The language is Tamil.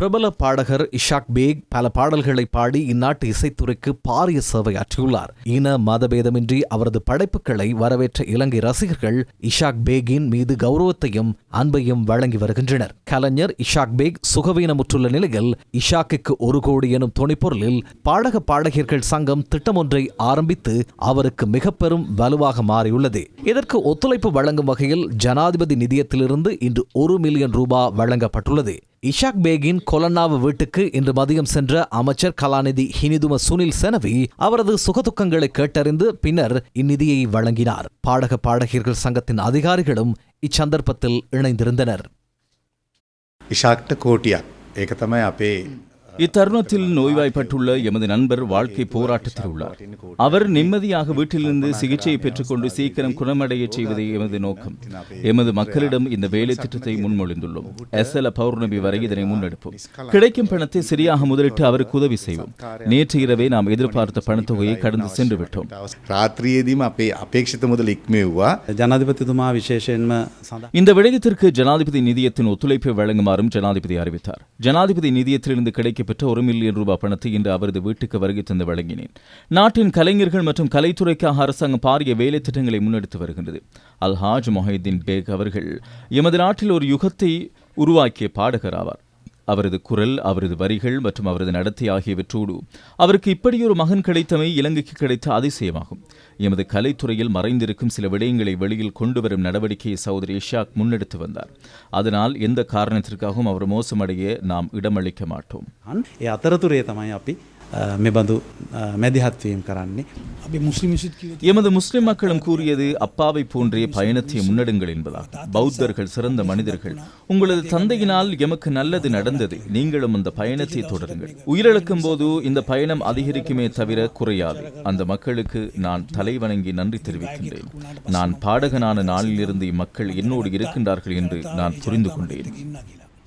பிரபல பாடகர் இஷாக் பேக் பல பாடல்களை பாடி இந்நாட்டு இசைத்துறைக்கு பாரிய சேவையாற்றியுள்ளார். இன மதபேதமின்றி அவரது படைப்புகளை வரவேற்ற இலங்கை ரசிகர்கள் இஷாக் பேகின் மீது கௌரவத்தையும் அன்பையும் வழங்கி வருகின்றனர். கலைஞர் இஷாக் பேக் சுகவீனமுற்றுள்ள நிலையில் இஷாக்குக்கு ஒரு கோடி எனும் துணைப்பொருளில் பாடக பாடகியர்கள் சங்கம் திட்டம் ஒன்றை ஆரம்பித்து அவருக்கு மிக பெரும் வலுவாக மாறியுள்ளது. இதற்கு ஒத்துழைப்பு வழங்கும் வகையில் ஜனாதிபதி நிதியத்திலிருந்து இன்று ஒரு மில்லியன் ரூபாய் வழங்கப்பட்டுள்ளது. இஷாக் பேகின் கொலனாவு வீட்டுக்கு இன்று மதியம் சென்ற அமைச்சர் கலாநிதி ஹினிதும சுனில் செனவி அவரது சுகதுக்கங்களை கேட்டறிந்து பின்னர் இந்நிதியை வழங்கினார். பாடக பாடகியர்கள் சங்கத்தின் அதிகாரிகளும் இச்சந்தர்ப்பத்தில் இணைந்திருந்தனர். இஷாக்ட கோட்டியா. ஏக தம அப்பே இத்தருணத்தில் நோய்வாய்ப்பட்டுள்ள எமது நண்பர் வாழ்க்கை போராட்டத்தில் உள்ளார். அவர் நிம்மதியாக வீட்டிலிருந்து சிகிச்சையை பெற்றுக்கொண்டு சீக்கிரம் குணமடைய செய்வதே எமது நோக்கம். எமது மக்களிடம் இந்த வேலை திட்டத்தை முன்மொழிந்துள்ளோம். எஸ்எல பௌர்ணமி வரை இதனை முன்னெடுப்போம். கிடைக்கும் பணத்தை சரியாக முதலிட்டு அவருக்கு உதவி செய்வோம். நேற்று இரவே நாம் எதிர்பார்த்த பணத்தொகையை கடந்து சென்று விட்டோம். இந்த விடயத்திற்கு ஜனாதிபதி நிதியத்தின் ஒத்துழைப்பை வழங்குமாறும் ஜனாதிபதி அறிவித்தார். ஜனாதிபதி நிதியத்திலிருந்து கிடைக்கும் பெற்ற ஒரு மில்லியன் ரூபாய் பணத்தை இன்று அவரது வீட்டுக்கு வருகை தந்து வழங்கினேன். நாட்டின் கலைஞர்கள் மற்றும் கலைத்துறைக்காக அரசாங்கம் பாரிய வேலை திட்டங்களை முன்னெடுத்து வருகின்றது. அல்ஹாஜ் மொஹிதீன் பேக் அவர்கள் எமது நாட்டில் ஒரு யுகத்தை உருவாக்கிய பாடகர் ஆவார். அவரது குரல் அவரது வரிகள் மற்றும் அவரது நடத்தை ஆகியவற்றோடு அவருக்கு இப்படியொரு மகன் கிடைத்தமை இலங்கைக்கு கிடைத்த அதிசயமாகும். எமது கலைத்துறையில் மறைந்திருக்கும் சில விடயங்களை வெளியில் கொண்டு வரும் நடவடிக்கையை சகோதரி இஷாக் முன்னெடுத்து வந்தார். அதனால் எந்த காரணத்திற்காகவும் அவர் மோசமடைய நாம் இடமளிக்க மாட்டோம். அத்தரத்துறையை தமாய் அப்படி තමයි අපි අ, මෙබඳු අ, මැදිහත්වීම් කරන්නේ. අපි මුස්ලිම් විසිත් කිව எமது முஸ்லிம் மக்களும் கூறியது அப்பாவை போன்றே பயணத்தை முன்னெடுங்கள் என்பதாகும் பௌத்தர்கள் சிறந்த மனிதர்கள் உங்களது தந்தையினால் எமக்கு நல்லது நடந்தது நீங்களும் அந்த பயணத்தை தொடருங்கள் உயிரிழக்கும் போது இந்த பயணம் அதிகரிக்குமே தவிர குறையாது அந்த மக்களுக்கு நான் தலைவணங்கி நன்றி தெரிவிக்கின்றேன் நான் பாடகனான நாளிலிருந்து இம்மக்கள் என்னோடு இருக்கின்றார்கள் என்று நான் புரிந்து கொண்டேன் ඉන්න කියලා.